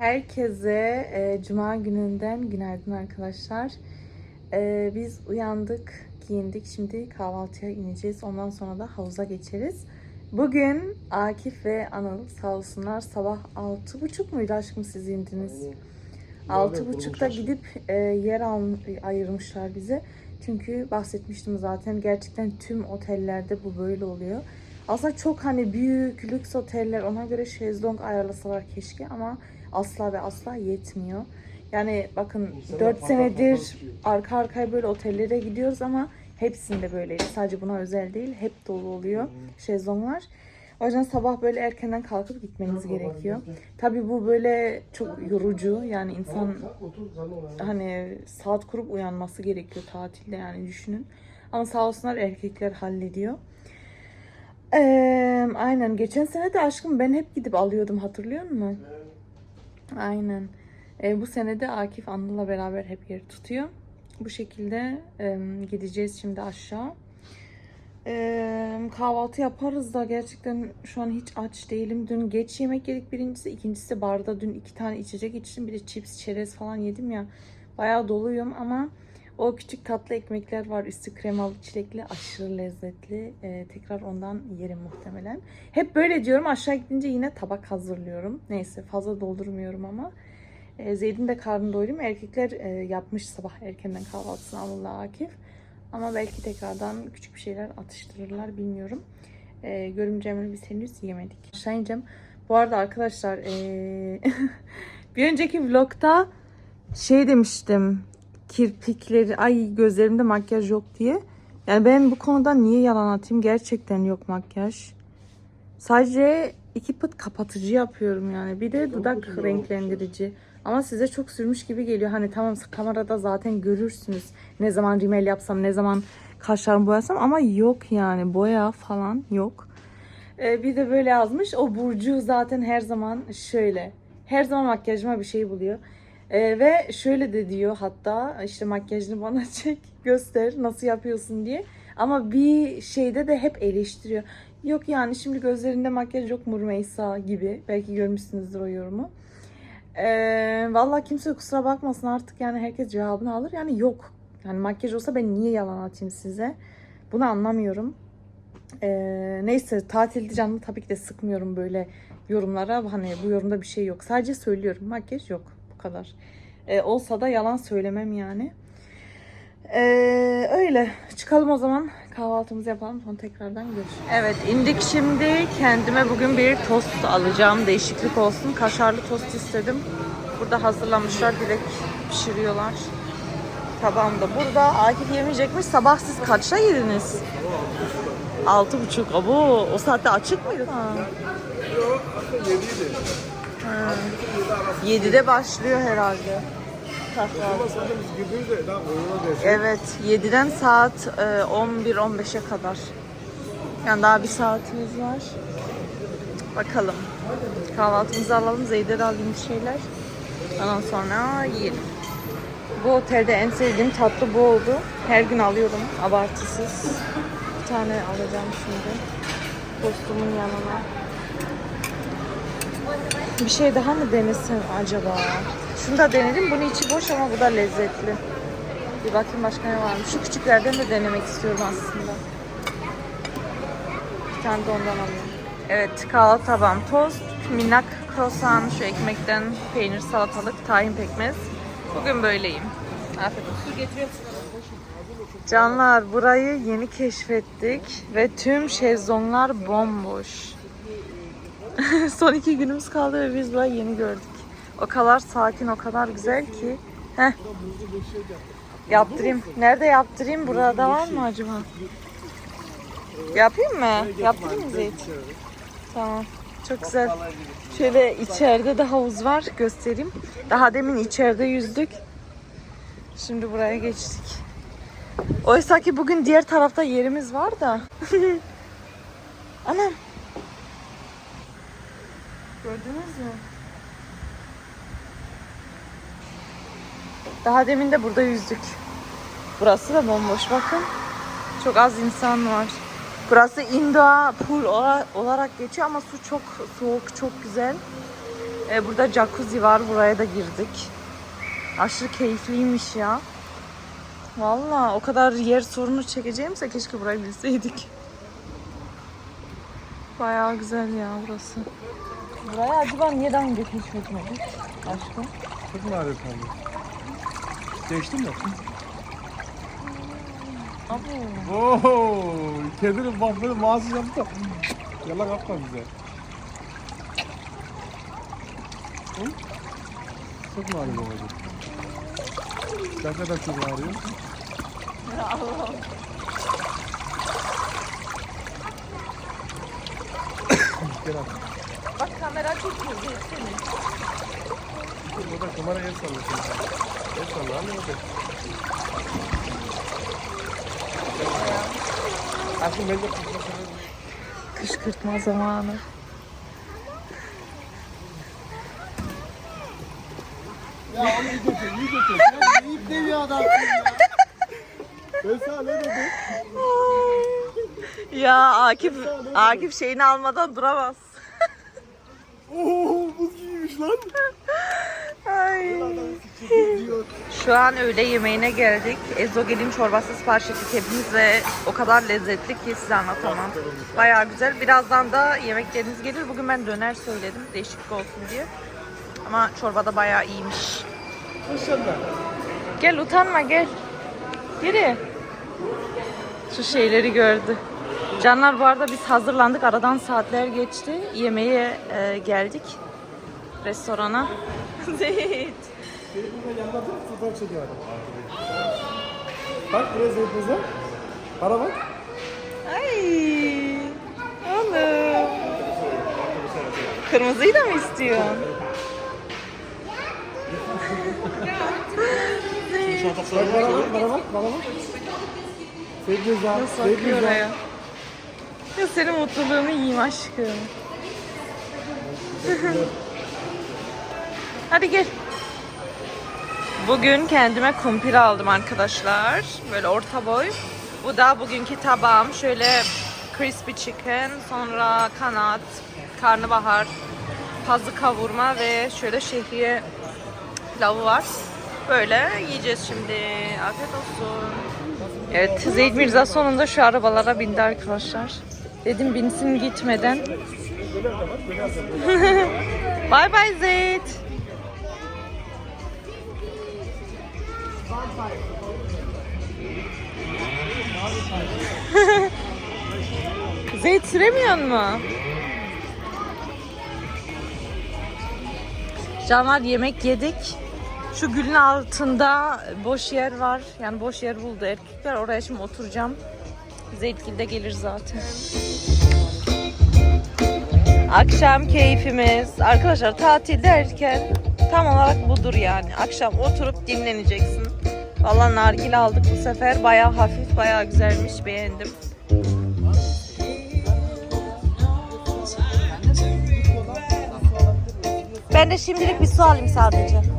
Herkese e, Cuma gününden günaydın arkadaşlar. E, biz uyandık, giyindik. Şimdi kahvaltıya ineceğiz. Ondan sonra da havuza geçeriz. Bugün Akif ve Anıl sağ olsunlar sabah 6.30 muydu aşkım siz indiniz? Altı buçukta gidip e, yer al, ayırmışlar bize. Çünkü bahsetmiştim zaten gerçekten tüm otellerde bu böyle oluyor. Aslında çok hani büyük lüks oteller ona göre şezlong ayarlasalar keşke ama asla ve asla yetmiyor. Yani bakın İnsanlar 4 patlar senedir arka arkaya böyle otellere gidiyoruz ama hepsinde böyleydi. Sadece buna özel değil. Hep dolu oluyor şezlonglar. O yüzden sabah böyle erkenden kalkıp gitmeniz gerekiyor. Tabii bu böyle çok yorucu. Yani insan hani saat kurup uyanması gerekiyor tatilde yani düşünün. Ama sağ olsunlar erkekler hallediyor. Ee, aynen geçen sene de aşkım ben hep gidip alıyordum hatırlıyor musun? Aynen. Ee, bu sene de Akif Anıl'la beraber hep yer tutuyor. Bu şekilde e, gideceğiz şimdi aşağı. Ee, kahvaltı yaparız da gerçekten şu an hiç aç değilim. Dün geç yemek yedik birincisi. ikincisi barda dün iki tane içecek içtim. Bir de chips, çerez falan yedim ya. Bayağı doluyum ama o küçük tatlı ekmekler var. Üstü kremalı çilekli. Aşırı lezzetli. Ee, tekrar ondan yerim muhtemelen. Hep böyle diyorum. Aşağı gidince yine tabak hazırlıyorum. Neyse fazla doldurmuyorum ama. Ee, Zeyd'in de karnını doyurayım. Erkekler e, yapmış sabah erkenden kahvaltısını Allah Akif. Ama belki tekrardan küçük bir şeyler atıştırırlar bilmiyorum. Ee, görümcemle biz henüz yemedik. Aşağı ineceğim. Bu arada arkadaşlar ee, bir önceki vlogda şey demiştim. Kirpikleri, ay gözlerimde makyaj yok diye. Yani ben bu konuda niye yalan atayım? Gerçekten yok makyaj. Sadece iki pıt kapatıcı yapıyorum yani. Bir de dudak renklendirici. Ama size çok sürmüş gibi geliyor. Hani tamam kamerada zaten görürsünüz. Ne zaman rimel yapsam, ne zaman kaşlarımı boyasam ama yok yani boya falan yok. Ee, bir de böyle yazmış. O Burcu zaten her zaman şöyle. Her zaman makyajıma bir şey buluyor. Ee, ve şöyle de diyor hatta işte makyajını bana çek göster nasıl yapıyorsun diye. Ama bir şeyde de hep eleştiriyor. Yok yani şimdi gözlerinde makyaj yok mu Rümeysa gibi. Belki görmüşsünüzdür o yorumu. Ee, vallahi kimse kusura bakmasın artık yani herkes cevabını alır. Yani yok. Yani makyaj olsa ben niye yalan atayım size? Bunu anlamıyorum. Ee, neyse tatilde canlı tabii ki de sıkmıyorum böyle yorumlara. Hani bu yorumda bir şey yok. Sadece söylüyorum. Makyaj yok. Kadar. Ee, olsa da yalan söylemem yani. Ee, öyle. Çıkalım o zaman. Kahvaltımızı yapalım. Sonra tekrardan görüşürüz. Evet indik şimdi. Kendime bugün bir tost alacağım. Değişiklik olsun. Kaşarlı tost istedim. Burada hazırlamışlar. Direkt pişiriyorlar. Tabağım da burada. Akif yemeyecekmiş. Sabah siz kaçta yediniz? Altı buçuk. Abo, o saatte açık mıydı? Ha. Ha. Yedide başlıyor herhalde. Evet, 7'den saat e, 11-15'e kadar. Yani daha bir saatimiz var. Bakalım. Kahvaltımızı alalım, Zeyder alayım bir şeyler. Ondan sonra yiyelim. Bu otelde en sevdiğim tatlı bu oldu. Her gün alıyorum, abartısız. Bir tane alacağım şimdi. Tostumun yanına. Bir şey daha mı denesem acaba? Şunu da denedim. Bunun içi boş ama bu da lezzetli. Bir bakayım başka ne varmış. Şu küçüklerden de denemek istiyorum aslında. Bir tane de ondan alayım. Evet kahvaltı tabağım. Tost, minnak croissant, şu ekmekten peynir, salatalık, tahin pekmez. Bugün böyleyim. Afiyet olsun. Canlar burayı yeni keşfettik ve tüm şezlonglar bomboş. Son iki günümüz kaldı ve biz burayı yeni gördük. O kadar sakin, o kadar güzel ki. Heh. Yaptırayım. Nerede yaptırayım? Burada var mı acaba? Yapayım mı? Yaptırayım mı? Tamam. Çok güzel. Şöyle içeride de havuz var. Göstereyim. Daha demin içeride yüzdük. Şimdi buraya geçtik. Oysa ki bugün diğer tarafta yerimiz var da. Anam. Gördünüz mü? Daha demin de burada yüzdük. Burası da bomboş bakın. Çok az insan var. Burası indoor pool ola- olarak geçiyor ama su çok soğuk, çok güzel. Ee, burada jacuzzi var. Buraya da girdik. Aşırı keyifliymiş ya. Vallahi o kadar yer sorunu çekeceğimse keşke burayı bilseydik. Bayağı güzel ya burası. Buraya acaba niye daha önce keşfetmedik? Aşkım. Çok mu ağrıyor kaldı? Değiştin mi? Abo. Oo, kedinin böyle mağazı yaptı. Yalan yapma bize. Hı? Çok mu ağrıyor babacığım? Ne kadar çok ağrıyor? Gel abi. Bak kamera çok iyi. Seni. Dur burada kamera el salla şimdi. El salla anne bakın. Aşkım ben de Kışkırtma zamanı. Ya onu iyi götür, iyi götür. Sen iyi de bir adamsın ya. Ben sana ne dedim? Ya Akif, Akif şeyini almadan duramaz. Oo buz gibiymiş lan. Ay. Şu an öğle yemeğine geldik. Ezogelin çorbası sipariş ettik hepimiz ve o kadar lezzetli ki size anlatamam. Bayağı güzel. Birazdan da yemekleriniz gelir. Bugün ben döner söyledim değişiklik olsun diye. Ama çorba da bayağı iyiymiş. Maşallah. Gel utanma gel. Geri. Şu şeyleri gördü. Canlar bu arada biz hazırlandık. Aradan saatler geçti. Yemeğe e, geldik. Restorana. Zeyt. Fotoğraf çekiyor. Bak buraya zeytinize. Para bak. Ay. Oğlum. Kırmızıyı da mı istiyorsun? Bak bana bak, bana bak, bana bak. Zeytinize, Nasıl akıyor oraya? Ya senin mutluluğunu yiyeyim aşkım. Hadi gel. Bugün kendime kumpir aldım arkadaşlar. Böyle orta boy. Bu da bugünkü tabağım. Şöyle crispy chicken, sonra kanat, karnabahar, pazı kavurma ve şöyle şehriye pilavı var. Böyle yiyeceğiz şimdi. Afiyet olsun. Evet, Zeyd Mirza sonunda şu arabalara bindi arkadaşlar. Dedim binsin gitmeden. Bay bay Zeyd. Zeyd süremiyor mu? Canlar yemek yedik. Şu gülün altında boş yer var. Yani boş yer buldu erkekler. Oraya şimdi oturacağım. Zeytkil de gelir zaten. Akşam keyfimiz. Arkadaşlar tatil derken tam olarak budur yani. Akşam oturup dinleneceksin. Valla nargile aldık bu sefer. Baya hafif, baya güzelmiş. Beğendim. Ben de şimdilik bir su alayım sadece.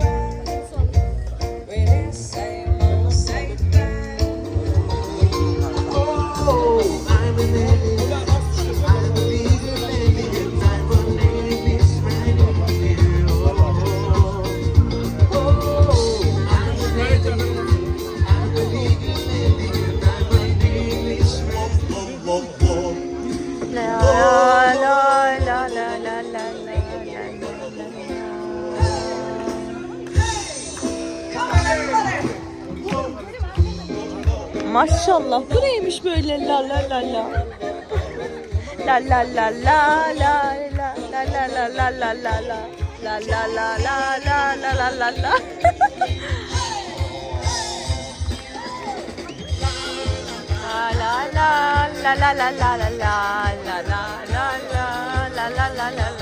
Maşallah bu neymiş böyle la la la la La la la la la la la la la la la la la La la la la la la la la la La la la la la la la la la la la la la la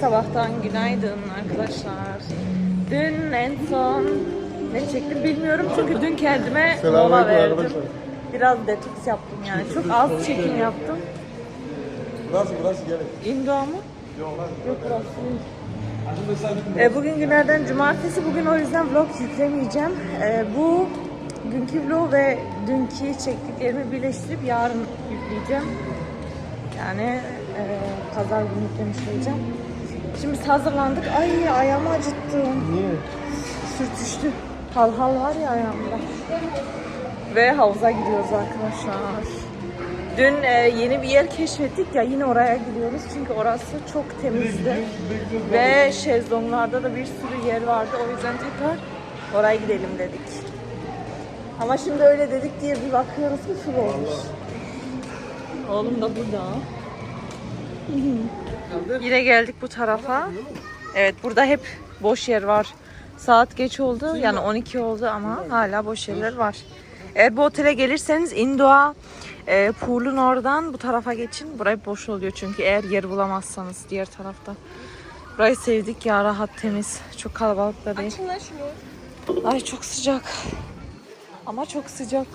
sabahtan günaydın arkadaşlar. Dün en son ne çektim bilmiyorum çünkü dün kendime mola verdim. Biraz detoks yaptım yani. Çok az çekim yaptım. Burası burası gelin. Indo mu? Yok burası. E, bugün günlerden cumartesi. Bugün o yüzden vlog yüklemeyeceğim. E, bu günkü vlog ve dünkü çektiklerimi birleştirip yarın yükleyeceğim. Yani e, pazar günü yüklemiş olacağım. Şimdi biz hazırlandık. Ay ayağımı acıttım. Niye? Sürtüştü. Hal hal var ya ayağımda. Ve havuza gidiyoruz arkadaşlar. Dün e, yeni bir yer keşfettik ya yine oraya gidiyoruz çünkü orası çok temizdi. Ve şezlonglarda da bir sürü yer vardı o yüzden tekrar oraya gidelim dedik. Ama şimdi öyle dedik diye bir bakıyoruz ki full olmuş. Oğlum da burada. Yine geldik bu tarafa. Evet burada hep boş yer var. Saat geç oldu yani 12 oldu ama hala boş yerler var. Eğer bu otele gelirseniz Indoa e, pool'un oradan bu tarafa geçin. Burayı boş oluyor çünkü eğer yer bulamazsanız diğer tarafta. Burayı sevdik ya rahat temiz. Çok kalabalık da değil. Ay çok sıcak. Ama çok sıcak.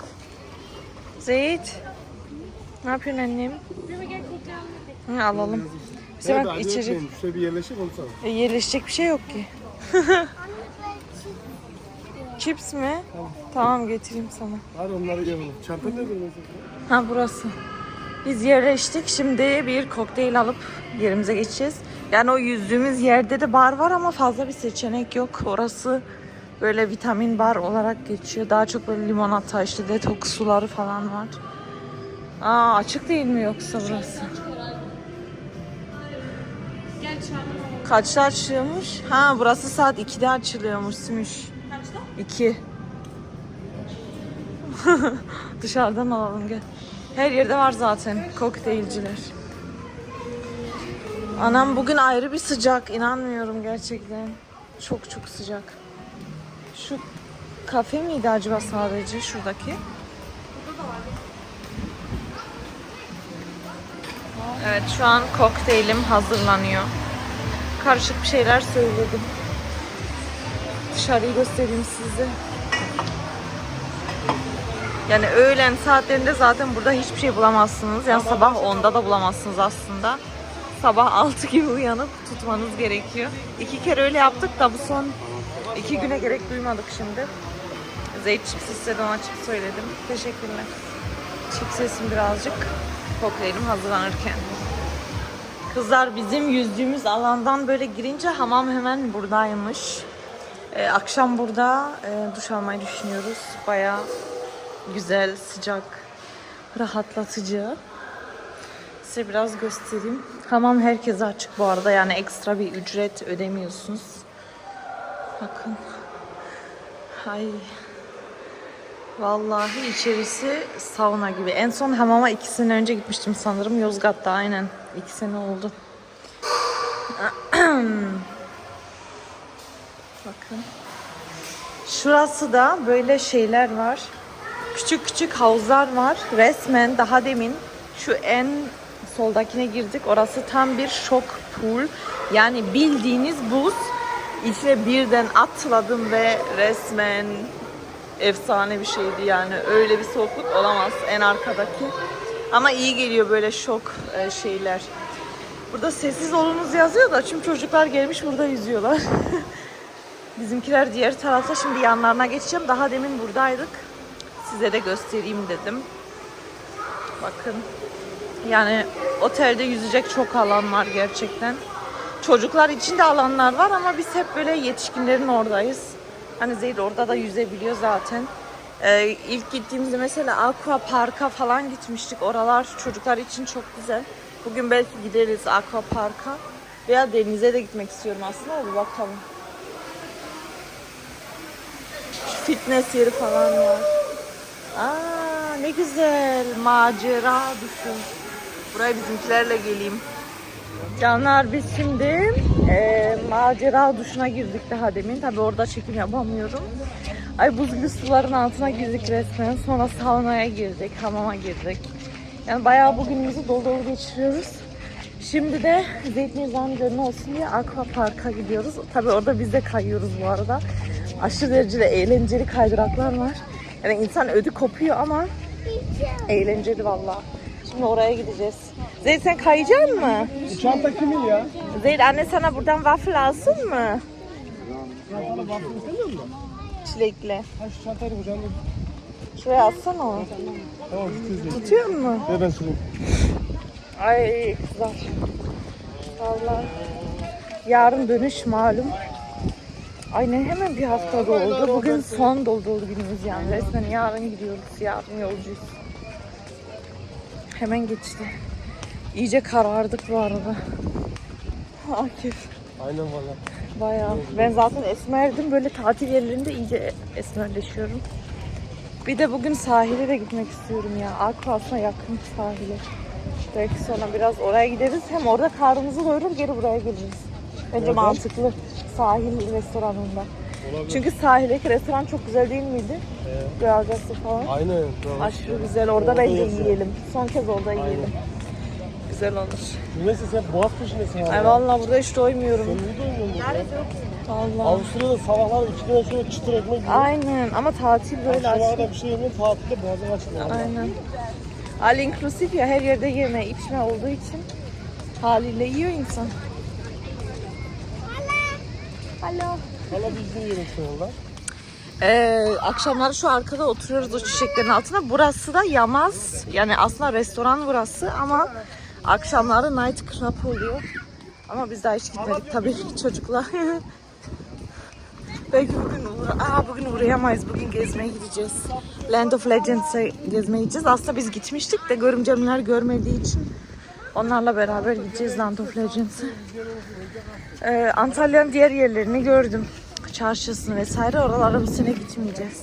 Zeyt. Ne yapıyorsun annem? Hı, alalım. Biz Hadi hemen acele içeri etmeyin. Şuraya bir yerleşik konuşalım. e, yerleşecek bir şey yok ki. Chips mi? Tamam getireyim sana. Hadi onları yapalım. Çanta mesela? Ha burası. Biz yerleştik. Şimdi bir kokteyl alıp yerimize geçeceğiz. Yani o yüzdüğümüz yerde de bar var ama fazla bir seçenek yok. Orası böyle vitamin bar olarak geçiyor. Daha çok böyle limonata işte detoks suları falan var. Aa açık değil mi yoksa burası? Kaçta açılıyormuş? Ha burası saat 2'de açılıyormuş Simüş. Kaçta? 2. Dışarıdan alalım gel. Her yerde var zaten kokteylciler. Anam bugün ayrı bir sıcak. inanmıyorum gerçekten. Çok çok sıcak. Şu kafe miydi acaba sadece şuradaki? Evet şu an kokteylim hazırlanıyor. Karışık bir şeyler söyledim. Dışarıyı göstereyim size. Yani öğlen saatlerinde zaten burada hiçbir şey bulamazsınız. Yani sabah 10'da da bulamazsınız aslında. Sabah 6 gibi uyanıp tutmanız gerekiyor. İki kere öyle yaptık da bu son iki güne gerek duymadık şimdi. Zeyt chips istedi ona chips söyledim. Teşekkürler. Yesin birazcık. Kokteylim hazırlanırken. Kızlar bizim yüzdüğümüz alandan böyle girince hamam hemen buradaymış. Ee, akşam burada e, duş almayı düşünüyoruz. Bayağı güzel, sıcak, rahatlatıcı. Size biraz göstereyim. Hamam herkese açık bu arada. Yani ekstra bir ücret ödemiyorsunuz. Bakın. Ay. Vallahi içerisi sauna gibi. En son hamama iki sene önce gitmiştim sanırım. Yozgat'ta aynen. İki sene oldu. Bakın. Şurası da böyle şeyler var. Küçük küçük havuzlar var. Resmen daha demin şu en soldakine girdik. Orası tam bir şok pool. Yani bildiğiniz buz. İçine birden atladım ve resmen efsane bir şeydi yani. Öyle bir soğukluk olamaz en arkadaki. Ama iyi geliyor böyle şok e, şeyler. Burada sessiz olunuz yazıyor da çünkü çocuklar gelmiş burada yüzüyorlar. Bizimkiler diğer tarafta şimdi yanlarına geçeceğim. Daha demin buradaydık. Size de göstereyim dedim. Bakın. Yani otelde yüzecek çok alan var gerçekten. Çocuklar için de alanlar var ama biz hep böyle yetişkinlerin oradayız. Hani Zeyd orada da yüzebiliyor zaten. Ee, ilk gittiğimizde mesela Aqua Park'a falan gitmiştik. Oralar çocuklar için çok güzel. Bugün belki gideriz Aqua Park'a. Veya denize de gitmek istiyorum aslında. Bir bakalım. Şu fitness yeri falan var. Aa ne güzel. Macera düşün. Buraya bizimkilerle geleyim. Canlar biz şimdi e, macera duşuna girdik daha demin. Tabi orada çekim yapamıyorum. Ay buz gibi suların altına girdik resmen. Sonra saunaya girdik, hamama girdik. Yani bayağı bugünümüzü dolu dolu geçiriyoruz. Şimdi de Zeytin Nizam Gölü'nü olsun diye Aqua Park'a gidiyoruz. Tabi orada biz de kayıyoruz bu arada. Aşırı derecede eğlenceli kaydıraklar var. Yani insan ödü kopuyor ama eğlenceli vallahi. Şimdi oraya gideceğiz. Zeyt sen kayacak mı? Bu çanta kimin ya? Zeyd anne sana buradan waffle alsın mı? Sana baktın istemiyor musun? Çilekli. Ha şu çantayı kucağına. Şuraya atsana onu. Tutuyor mu? Ver ben süreyim. Ay kızlar. Vallahi. Yarın dönüş malum. Ay ne hemen bir hafta doldu. Bugün son dolu dolu günümüz yani. Resmen yarın gidiyoruz. Yarın yolcuyuz. Hemen geçti. İyice karardık bu arada. Akif. Aynen valla. Bayağı. Ben zaten esmerdim. Böyle tatil yerlerinde iyice esmerleşiyorum. Bir de bugün sahile de gitmek istiyorum ya. Aquas'a yakın sahile. Belki sonra biraz oraya gideriz. Hem orada karnımızı doyurur geri buraya geliriz. Bence Nerede? mantıklı. Sahil restoranında. Olabilir. Çünkü sahildeki restoran çok güzel değil miydi? Ee, Gölgesi falan. aynen. Aşırı güzel. Orada Orada yazıyor. yiyelim. Son kez orada yiyelim. Güzel olur. Neyse sen boğaz peşindesin abi. Ay vallahi burada hiç doymuyorum. Sen niye doymuyorsun? Vallahi. Avusturya'da sabahlar iki tane şöyle çıtır ekmek yiyor. Aynen ama tatil böyle açık. kadar bir şey yemiyor. Tatilde boğazın açılıyor. Aynen. All inklusif ya her yerde yeme içme olduğu için haliyle yiyor insan. Alo. Valla bir izin yemek sonra. Ee, akşamları şu arkada oturuyoruz o çiçeklerin altında. Burası da Yamaz. Yani aslında restoran burası ama akşamları night club oluyor. Ama biz daha hiç gitmedik tabii çocuklar. Belki bugün uğra Aa, bugün uğrayamayız. Bugün gezmeye gideceğiz. Land of Legends'e gezmeye gideceğiz. Aslında biz gitmiştik de görümcemler görmediği için onlarla beraber gideceğiz Land of Legends'e. Ee, Antalya'nın diğer yerlerini gördüm. Çarşısını vesaire. Oralara bu sene gitmeyeceğiz.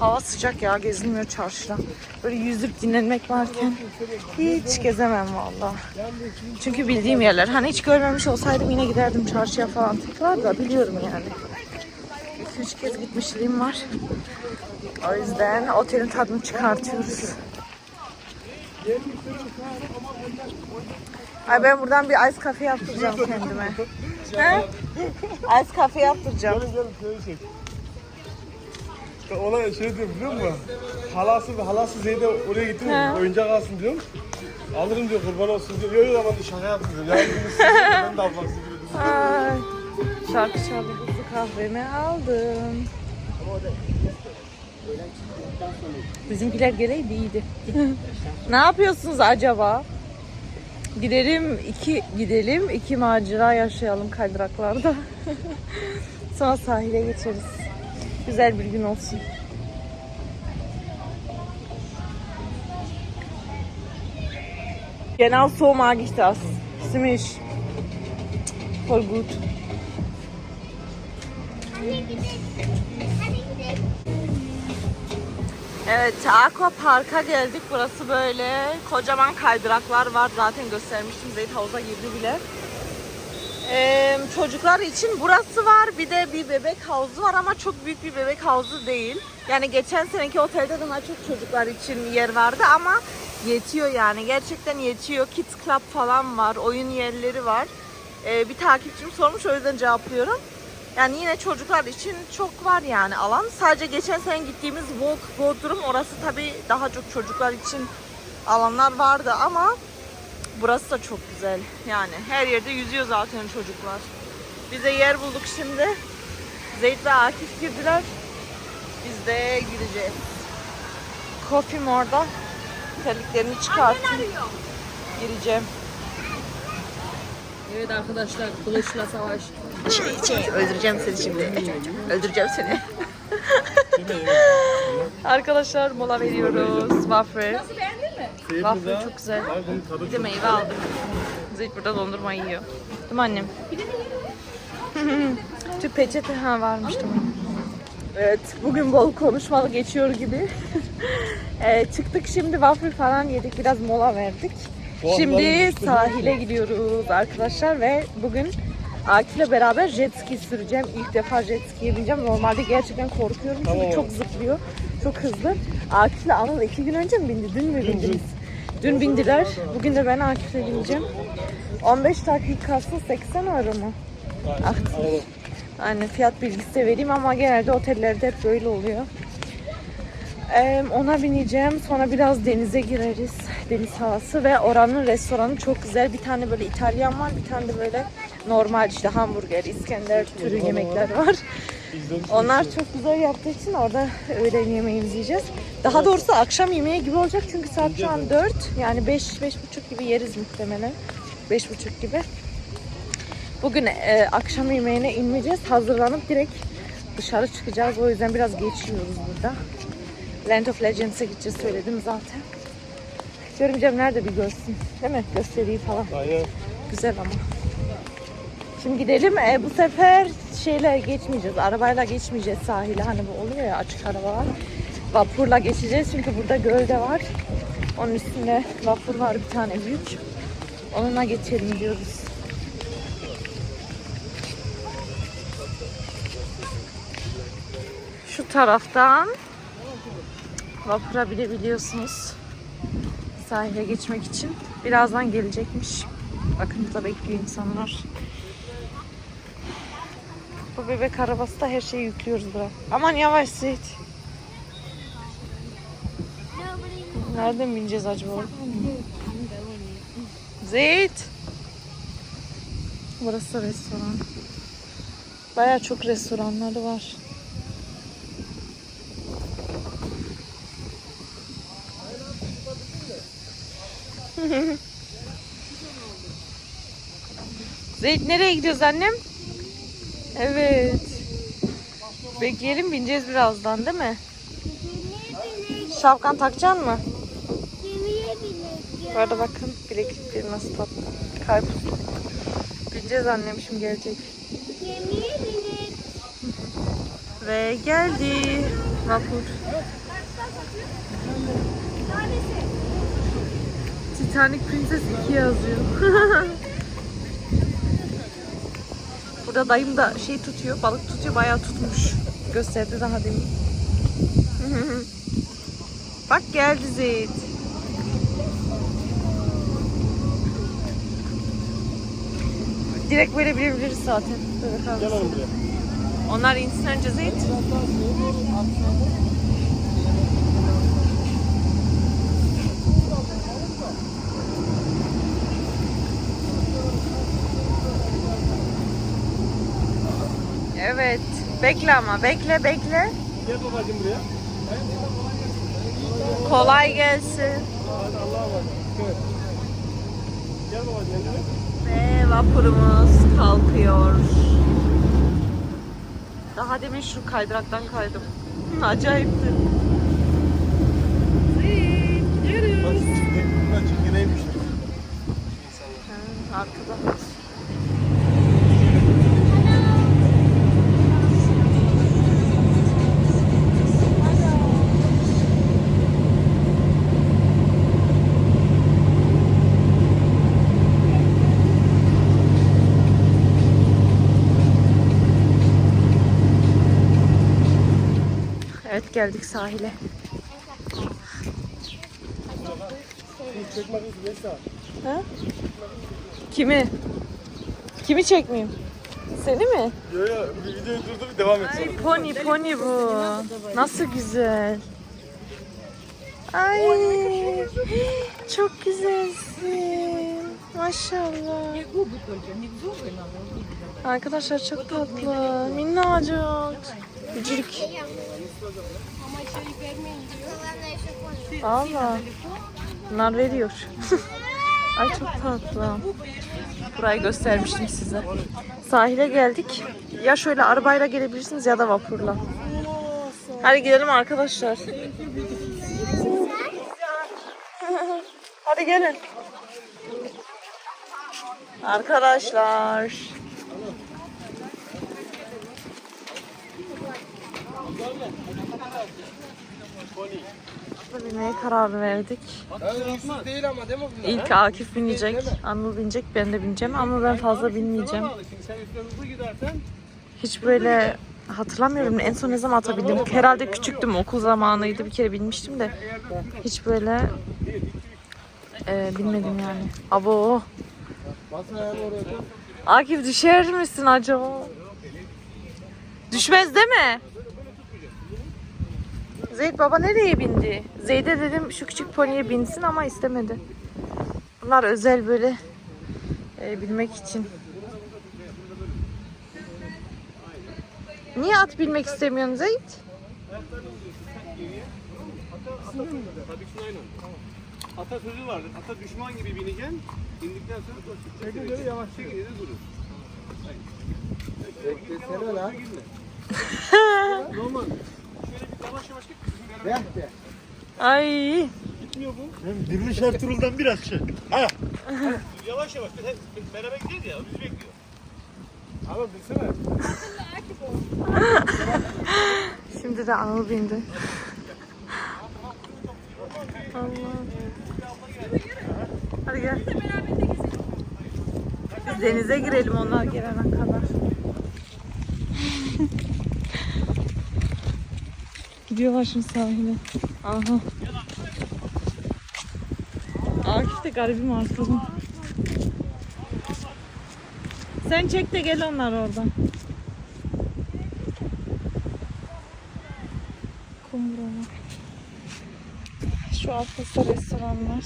Hava sıcak ya gezilmiyor çarşıda. Böyle yüzüp dinlenmek varken hiç gezemem valla. Çünkü bildiğim yerler. Hani hiç görmemiş olsaydım yine giderdim çarşıya falan tekrar da biliyorum yani. 2-3 kez gitmişliğim var. O yüzden otelin tadını çıkartıyoruz. Ay ben buradan bir ice cafe yaptıracağım kendime. Ice cafe yaptıracağım. Gelin gelin şöyle. Ona şey diyor biliyor musun? Halası halası Zeyde oraya gitti mi? He. Oyuncak alsın diyorum. Alırım diyor kurban olsun diyor. Yok yok ama şaka yaptım diyor. Yani bunu size ben de istiyorum. Ay, şarkı çaldı hızlı kahvemi aldım. Bizimkiler geleydi iyiydi. ne yapıyorsunuz acaba? Gidelim iki gidelim iki macera yaşayalım kaydıraklarda. Sonra sahile geçeriz. Güzel bir gün olsun. Genau so mag ich das. Ziemlich voll. Evet, Aqua Park'a geldik. Burası böyle kocaman kaydıraklar var. Zaten göstermiştim. Zeyt havuza girdi bile. Ee, çocuklar için burası var. Bir de bir bebek havuzu var ama çok büyük bir bebek havuzu değil. Yani geçen seneki otelde daha çok çocuklar için yer vardı ama yetiyor yani. Gerçekten yetiyor. Kids Club falan var. Oyun yerleri var. Ee, bir takipçim sormuş o yüzden cevaplıyorum. Yani yine çocuklar için çok var yani alan. Sadece geçen sene gittiğimiz Walk Bodrum orası tabii daha çok çocuklar için alanlar vardı ama burası da çok güzel. Yani her yerde yüzüyor zaten çocuklar. Biz de yer bulduk şimdi. Zeyt ve Akif girdiler. Biz de gireceğiz. Kofim orada. Terliklerini çıkartayım. Gireceğim. Evet arkadaşlar kılıçla savaş. Şey, şey, öldüreceğim seni şimdi. Öldüreceğim seni. Arkadaşlar mola veriyoruz. Waffle. Waffle çok güzel. Bir de meyve aldım. Zeyt burada dondurma yiyor. Değil mi annem? Tüp peçete ha varmış tamam. Evet bugün bol konuşmalı geçiyor gibi. Ee, çıktık şimdi waffle falan yedik biraz mola verdik. Vallahi Şimdi sahile gidiyoruz arkadaşlar ve bugün Akif'le beraber jet ski süreceğim. İlk defa jet ski'ye bineceğim. Normalde gerçekten korkuyorum çünkü Tamam. çok zıplıyor. Çok hızlı. Akif'le Anıl iki gün önce mi bindi? Dün mü bindiniz? Dün bindiler. Bugün de ben Akif'le bineceğim. 15 dakikası 80 euro mu? Ah, Aynen. Fiyat bilgisi de vereyim ama genelde otellerde hep böyle oluyor. Ee, ona bineceğim. Sonra biraz denize gireriz. deniz havası ve oranın restoranı çok güzel. Bir tane böyle İtalyan var, bir tane de böyle normal işte hamburger, İskender türü yemekler var. Onlar çok güzel yaptığı için orada öğlen yemeğimizi yiyeceğiz. Daha doğrusu akşam yemeği gibi olacak çünkü saat şu an 4. Yani 5 beş, buçuk gibi yeriz muhtemelen. 5 buçuk gibi. Bugün e, akşam yemeğine inmeyeceğiz. Hazırlanıp direkt dışarı çıkacağız. O yüzden biraz geçiyoruz burada. Land of Legends'e gideceğiz söyledim zaten. Görümcem nerede bir görsün. Değil mi? Gösteriyi falan. Aynen. Güzel ama. Şimdi gidelim. E, bu sefer şeyle geçmeyeceğiz. Arabayla geçmeyeceğiz sahile. Hani bu oluyor ya açık arabalar. Vapurla geçeceğiz çünkü burada göl de var. Onun üstünde vapur var bir tane büyük. Onunla geçelim diyoruz. Şu taraftan vapura binebiliyorsunuz. Sahile geçmek için. Birazdan gelecekmiş. Bakın burada bekliyor insanlar. Bu bebek arabası da her şeyi yüklüyoruz buraya. Aman yavaş Seyit. Nereden bineceğiz acaba? Zeyt. Burası restoran. Baya çok restoranları var. Zeyt nereye gidiyoruz annem? Evet. Bekleyelim bineceğiz birazdan değil mi? Şapkan takacaksın mı? Bu arada bakın bileklikleri nasıl tatlı. Karpuz. Bineceğiz annem şimdi gelecek. Ve geldi. Vapur. Titanic Princess 2 yazıyor. Burada dayım da şey tutuyor, balık tutuyor, bayağı tutmuş. Gösterdi daha demin. Bak geldi Zeyt. Direkt böyle bilebiliriz zaten. Böyle kalmasın. Onlar insin önce Evet. Bekle ama. Bekle bekle. Gel babacığım buraya. Kolay gelsin. Hadi Allah'a emanet. Evet. Gel babacığım elini. Ve vapurumuz kalkıyor. Daha demin şu kaydıraktan kaydım. Acayipti. Bak bunlar çirkineymiş. Ha, Arkada. Evet geldik sahile. Ha? Kimi? Kimi çekmeyeyim? Seni mi? Yo yo bir videoyu durdur devam et Ay pony pony bu. Nasıl güzel. Ay çok güzelsin. Maşallah. Arkadaşlar çok tatlı. Minnacık. Gücük. Valla. Bunlar veriyor. Ay çok tatlı. Burayı göstermiştim size. Sahile geldik. Ya şöyle arabayla gelebilirsiniz ya da vapurla. Hadi gidelim arkadaşlar. Hadi gelin. Arkadaşlar. Burada binmeye karar verdik. İlk Akif binecek, Anıl binecek, ben de bineceğim ama ben fazla binmeyeceğim. Hiç böyle hatırlamıyorum en son ne zaman atabildim. Herhalde küçüktüm okul zamanıydı bir kere binmiştim de hiç böyle e, bilmedim yani. Abo. Akif düşer misin acaba? Düşmez değil mi? Zeyd baba nereye bindi? Zeyd'e dedim şu küçük poniye binsin ama istemedi. Bunlar özel böyle e, bilmek için. Niye at bilmek istemiyorsun Zeyd? Aynen. Atasözü vardır. Ata düşman gibi bineceksin. İndikten sonra. Çekil göre yavaş çekil de durur. Beklesene lan. Normal. Yavaş yavaş git. Ay. Gitmiyor bu. Hem Diriliş Ertuğrul'dan biraz çık. Ha. Yavaş yavaş. Hep beraber gidiyoruz ya. o Bizi bekliyor. Abi bilsene. Şimdi de Anıl bindi. Allah. Hadi gel. Biz denize girelim onlar gelene kadar. Gidiyorlar şimdi sahile. Aha. Akif de garibim arkadan. Sen çek de gel onlar oradan. Kumburama. Şu arkası restoranlar.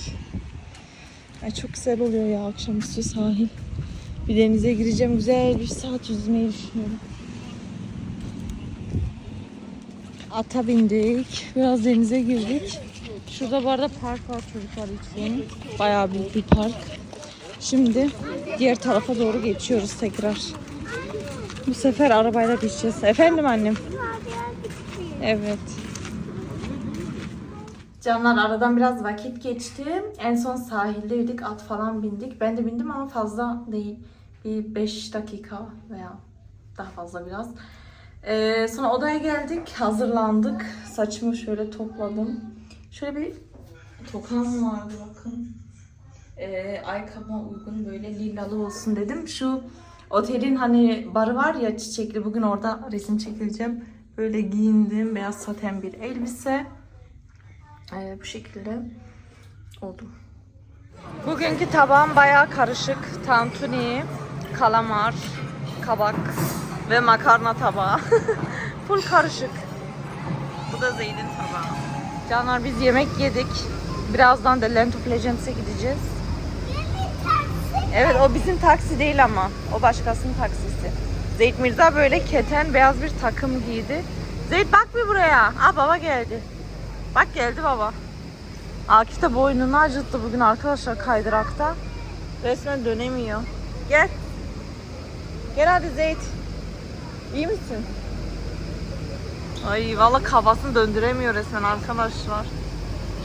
Ay çok güzel oluyor ya akşamüstü sahil. Bir denize gireceğim. Güzel bir saat yüzmeyi düşünüyorum. Ata bindik. Biraz denize girdik. Şurada bu arada park var çocuklar için. Bayağı büyük bir park. Şimdi diğer tarafa doğru geçiyoruz tekrar. Bu sefer arabayla gideceğiz. Efendim annem? Evet. Canlar aradan biraz vakit geçti. En son sahildeydik. At falan bindik. Ben de bindim ama fazla değil. Bir 5 dakika veya daha fazla biraz. Ee, sonra odaya geldik. Hazırlandık. Saçımı şöyle topladım. Şöyle bir tokam vardı bakın. Ee, Aykam'a uygun böyle lilalı olsun dedim. Şu otelin hani barı var ya çiçekli. Bugün orada resim çekileceğim. Böyle giyindim. Beyaz saten bir elbise. Ee, bu şekilde oldu. Bugünkü tabağım bayağı karışık. Tantuni, kalamar, kabak ve makarna tabağı. Full karışık. Bu da Zeyd'in tabağı. Canlar biz yemek yedik. Birazdan da Land of Legends'e gideceğiz. Evet o bizim taksi değil ama. O başkasının taksisi. Zeyd Mirza böyle keten beyaz bir takım giydi. Zeyd bak bir buraya. Aa baba geldi. Bak geldi baba. Akif de boynunu acıttı bugün arkadaşlar kaydırakta. Resmen dönemiyor. Gel. Gel hadi Zeyt. İyi misin? Ay valla kafasını döndüremiyor resmen arkadaşlar.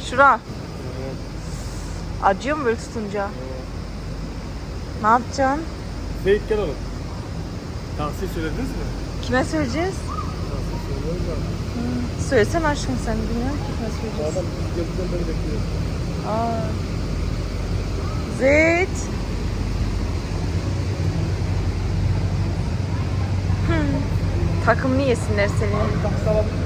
Şura. Acıyor mu böyle tutunca? Ne yapacaksın? Seyit gel oğlum. Tavsiye söylediniz mi? Kime söyleyeceğiz? Söylesene aşkım sen bilmiyorum ki kime söyleyeceğiz. Adam gözünden beri bekliyor. Aa. Zeyt. Hmm. Takımını yesinler senin.